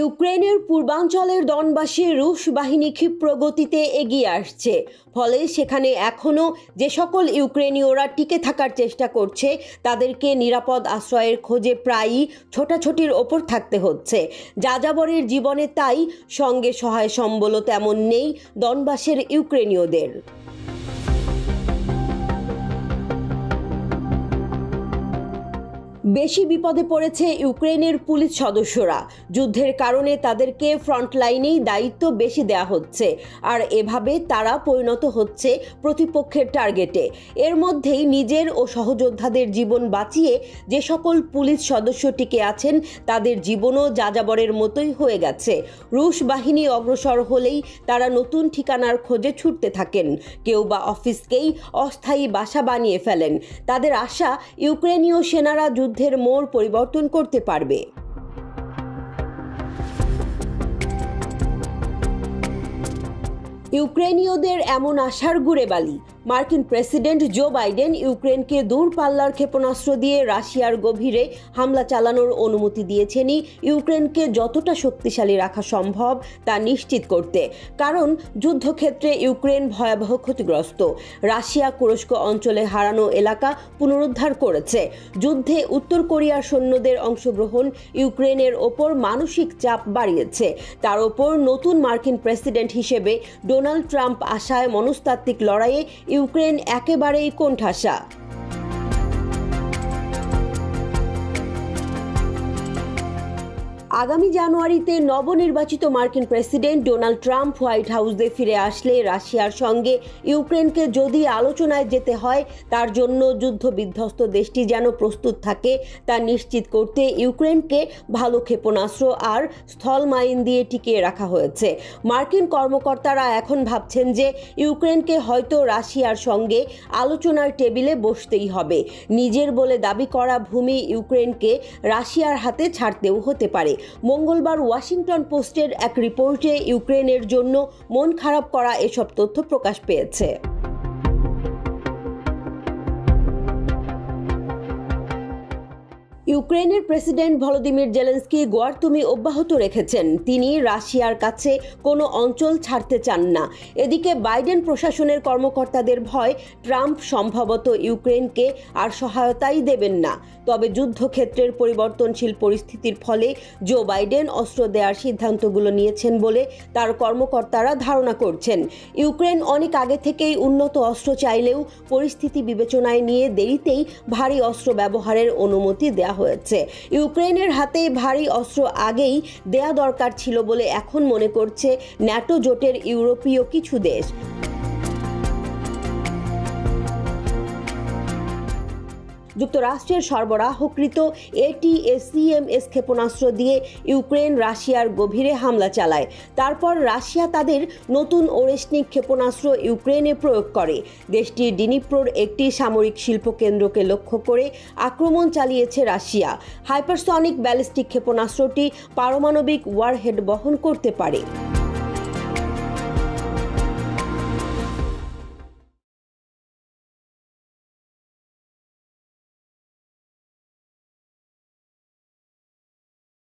ইউক্রেনের পূর্বাঞ্চলের দনবাসে রুশ বাহিনী ক্ষিপ্র গতিতে এগিয়ে আসছে। ফলে সেখানে এখনও যে সকল ইউক্রেনীয়রা টিকে থাকার চেষ্টা করছে, তাদেরকে নিরাপদ আশ্রয়ের খোঁজে প্রায়ই ছোটাছুটির ওপর থাকতে হচ্ছে। যাযাবরের জীবনে তাই সঙ্গে সহায় সম্বলও তেমন নেই দনবাসের ইউক্রেনীয়দের। বেশি বিপদে পড়েছে ইউক্রেনের পুলিশ সদস্যরা। যুদ্ধের কারণে তাদেরকে ফ্রন্টলাইনেই দায়িত্ব বেশি দেয়া হচ্ছে, আর এভাবে তারা পরিণত হচ্ছে প্রতিপক্ষের টার্গেটে এর মধ্যেই নিজের ও সহযোদ্ধাদের জীবন বাঁচিয়ে যে সকল পুলিশ সদস্য টিকে আছেন, তাদের জীবনও যাযাবরের মতোই হয়ে গেছে। রুশ বাহিনী অগ্রসর হলেই তারা নতুন ঠিকানার খোঁজে ছুটতে থাকেন। কেউ বা অফিসকেই অস্থায়ী বাসা বানিয়ে ফেলেন। তাদের আশা ইউক্রেনীয় সেনারা যুদ্ধের মোড় পরিবর্তন করতে পারবে। ইউক্রেনীয়দের এমন আশার গুড়ে বালি মার্কিন প্রেসিডেন্ট জো বাইডেন ইউক্রেনকে দূরপাল্লার ক্ষেপণাস্ত্র দিয়ে রাশিয়ার গভীরে হামলা চালানোর অনুমতি দিয়েছেনই ইউক্রেনকে যতটা শক্তিশালী রাখা সম্ভব তা নিশ্চিত করতে। কারণ যুদ্ধক্ষেত্রে ইউক্রেন ভয়াবহ ক্ষতিগ্রস্ত। রাশিয়া কুরস্ক অঞ্চলে হারানো এলাকা পুনরুদ্ধার করেছে। যুদ্ধে উত্তর কোরিয়ার সৈন্যদের অংশগ্রহণ ইউক্রেনের ওপর মানসিক চাপ বাড়িয়েছে। তার ওপর নতুন মার্কিন প্রেসিডেন্ট হিসেবে ডোনাল্ড ট্রাম্প আশায় মনস্তাত্ত্বিক লড়াইয়ে ইউক্রেন একেবারেই কোণঠাসা। আগামী জানুয়ারিতে নবনির্বাচিত মার্কিন প্রেসিডেন্ট ডোনাল্ড ট্রাম্প হোয়াইট হাউসে ফিরে আসলে রাশিয়ার সঙ্গে ইউক্রেনকে যদি আলোচনায় যেতে হয়, তার জন্য যুদ্ধ বিধ্বস্ত দেশটি যেন প্রস্তুত থাকে তা নিশ্চিত করতে ইউক্রেনকে ভালো ক্ষেপণাস্ত্র আর স্থল মাইন দিয়ে টিকিয়ে রাখা হয়েছে। মার্কিন কর্মকর্তারা এখন ভাবছেন যে ইউক্রেনকে হয়তো রাশিয়ার সঙ্গে আলোচনার টেবিলে বসতেই হবে। নিজের বলে দাবি করা ভূমি ইউক্রেনকে রাশিয়ার হাতে ছাড়তেও হতে পারে। মঙ্গলবার ওয়াশিংটন পোস্টের এক রিপোর্টে ইউক্রেনের জন্য মন খারাপ করা এসব তথ্য প্রকাশ পেয়েছে। ইউক্রেনের প্রেসিডেন্ট ভলোদিমির জেলেন্সকি গোয়ার্তুমি অব্যাহত রেখেছেন। তিনি রাশিয়ার কাছে কোনো অঞ্চল ছাড়তে চান না। এদিকে বাইডেন প্রশাসনের কর্মকর্তাদের ভয়, ট্রাম্প সম্ভবত ইউক্রেনকে আর সহায়তাই দেবেন না। তবে যুদ্ধক্ষেত্রের পরিবর্তনশীল পরিস্থিতির ফলে জো বাইডেন অস্ত্র দেওয়ার সিদ্ধান্তগুলো নিয়েছেন বলে তার কর্মকর্তারা ধারণা করছেন। ইউক্রেন অনেক আগে থেকেই উন্নত অস্ত্র চাইলেও পরিস্থিতি বিবেচনায় নিয়ে দেরিতেই ভারী অস্ত্র ব্যবহারের অনুমতি দেওয়া হয়েছে। ইউক্রেনের হাতে ভারী অস্ত্র আগেই দেয়া দরকার ছিল বলে এখন মনে করছে ন্যাটো জোটের ইউরোপীয় কিছু দেশ। যুক্তরাষ্ট্রের সরবরাহকৃত এটিএসিএমএস ক্ষেপণাস্ত্র দিয়ে ইউক্রেন, রাশিয়ার গভীরে হামলা চালায়। তারপর রাশিয়া তাদের নতুন ওরেসনিক ক্ষেপণাস্ত্র ইউক্রেনে প্রয়োগ করে। দেশটির ডিনিপ্রোর একটি সামরিক শিল্প কেন্দ্রকে লক্ষ্য করে আক্রমণ চালিয়েছে রাশিয়া। হাইপারসনিক ব্যালিস্টিক ক্ষেপণাস্ত্রটি পারমাণবিক ওয়ারহেড বহন করতে পারে।